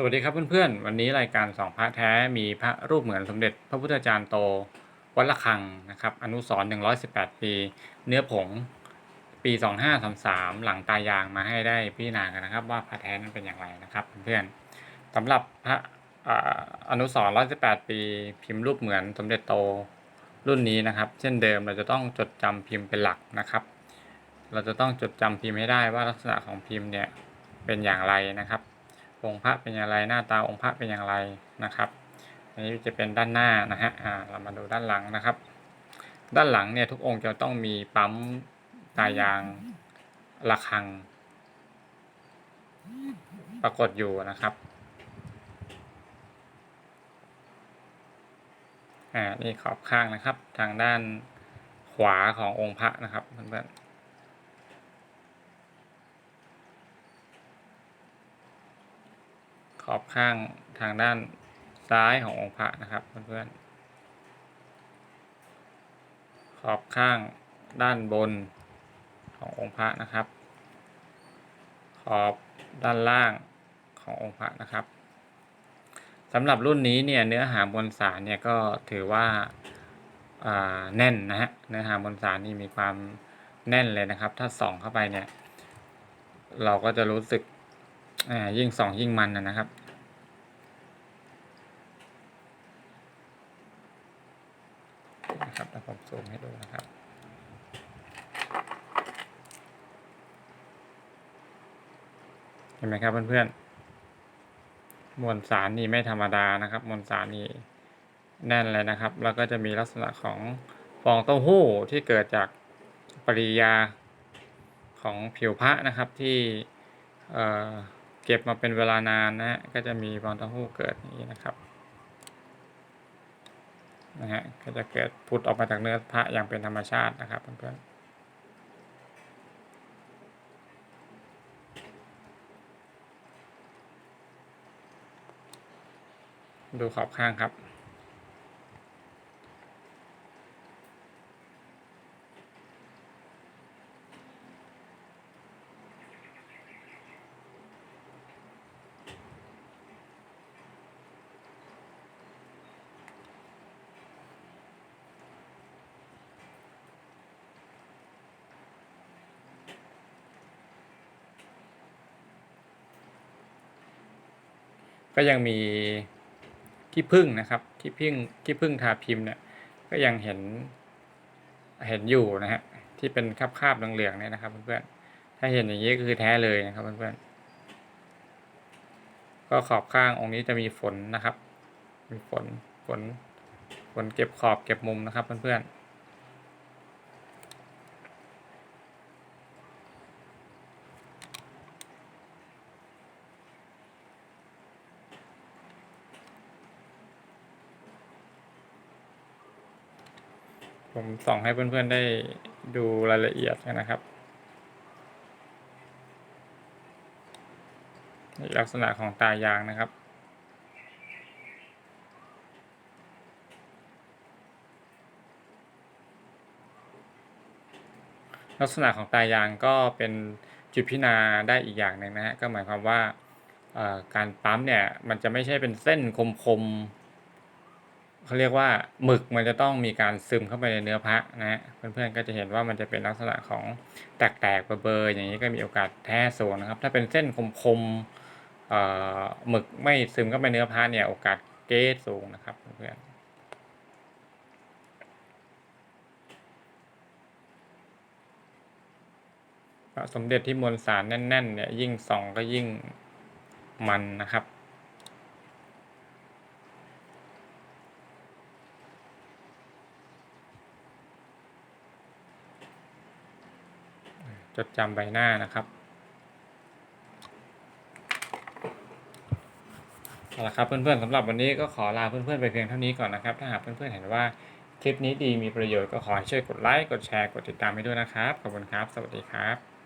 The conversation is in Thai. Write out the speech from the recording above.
สวัสดีครับเพื่อนๆ วันนี้รายการสองพระแท้มีพระรูปเหมือนสมเด็จพระพุทธจารย์โต วัดละคังนะครับ อนุสรณ์118ปี เนื้อผง ปี2533หลังตายางมาให้ได้พิจารณากันนะครับ ว่าพระแท้นั้นเป็นอย่างไรนะครับเพื่อนๆสำหรับพระอนุสรณ์118ปีพิมพ์รูปเหมือนสมเด็จโตรุ่นนี้นะครับ เช่นเดิมเราจะต้องจดจำพิมพ์เป็นหลักนะครับ เราจะต้องจดจำพิมพ์ให้ได้ว่าลักษณะของพิมพ์เนี่ยเป็นอย่างไรนะครับ องค์พระเป็นอย่างไร หน้าตาองค์พระเป็นอย่างไรนะครับอันนี้จะเป็นด้านหน้านะฮะอ่าเรามาดูด้านหลังนะครับ ด้านหลังเนี่ยทุกองค์จะต้องมีปั๊มตายางระฆัง ปรากฏอยู่นะครับอ่านี่ขอบข้างนะครับ ทางด้านขวาขององค์พระนะครับเพื่อนๆ อบข้างทางด้านซ้ายขององค์พระนะครับเพื่อนๆ ขอบข้างด้านบนขององค์พระนะครับ ขอบด้านล่างขององค์พระนะครับสำหรับรุ่นนี้เนี่ยเนื้อหามวลสารเนี่ยก็ถือว่าาแน่นนะฮะเนื้อหามวลสารนี่มีความแน่นเลยนะครับ ถ้าส่องเข้าไปเนี่ย เราก็จะรู้สึก อ่ายิ่งสองยิ่งมันนะนะครับ นะครับเดี๋ยวผมซูมให้ดูนะครับเห็นไหมครับเพื่อนๆ มวลสารนี่ไม่ธรรมดานะครับ มวลสารนี่แน่นเลยนะครับ แล้วก็จะมีลักษณะของฟองเต้าหู้ที่เกิดจากปริยาของผิวพระนะครับที่เอ่อ เก็บมาเป็นเวลานานนะฮะก็จะมีฟองเต้าหู้เกิดอย่างนี้นะครับนะฮะก็จะเกิดพุดออกมาจากเนื้อพระอย่างเป็นธรรมชาตินะครับเพื่อนๆดูขอบข้างครับ ก็ยังมีขี้ผึ้งนะครับขี้ผึ้งขี้ผึ้งทาพิมพ์เนี่ยก็ยังเห็นเห็นอยู่นะฮะที่เป็นคราบๆเหลืองๆเนี่ยนะครับเพื่อนๆถ้าเห็นอย่างนี้ก็คือแท้เลยนะครับเพื่อนๆก็ขอบข้างองค์นี้จะมีฝนนะครับ มีฝนฝนฝนเก็บขอบเก็บมุมนะครับเพื่อนๆ ผมส่องให้เพื่อนๆได้ดูรายละเอียดนะครับนี่ลักษณะของตายางนะครับลักษณะของตายางก็เป็นจุดพิจารณาได้อีกอย่างหนึ่งนะฮะก็หมายความว่าการปั๊มเนี่ยมันจะไม่ใช่เป็นเส้นคมๆ เขาเรียกว่าหมึกมันจะต้องมีการซึมเข้าไปในเนื้อพระนะฮะเพื่อนๆก็จะเห็นว่ามันจะเป็นลักษณะของแตกๆเบอร์อย่างนี้ก็มีโอกาสแท้สูงนะครับ ถ้าเป็นเส้นคมๆหมึกไม่ซึมเข้าไปเนื้อพระเนี่ยโอกาสเกสสูงนะครับเพื่อนสมเด็จที่มวลสารแน่นๆเนี่ยยิ่งส่องก็ยิ่งมันนะครับ จดจำใบหน้านะครับเอาละครับเพื่อนๆสำหรับวันนี้ก็ขอลาเพื่อนๆไปเพียงเท่านี้ก่อนนะครับ ถ้าหากเพื่อนๆเห็นว่าคลิปนี้ดีมีประโยชน์ก็ขอให้ช่วยกดไลค์กดแชร์กดติดตามให้ด้วยนะครับขอบคุณครับ สวัสดีครับ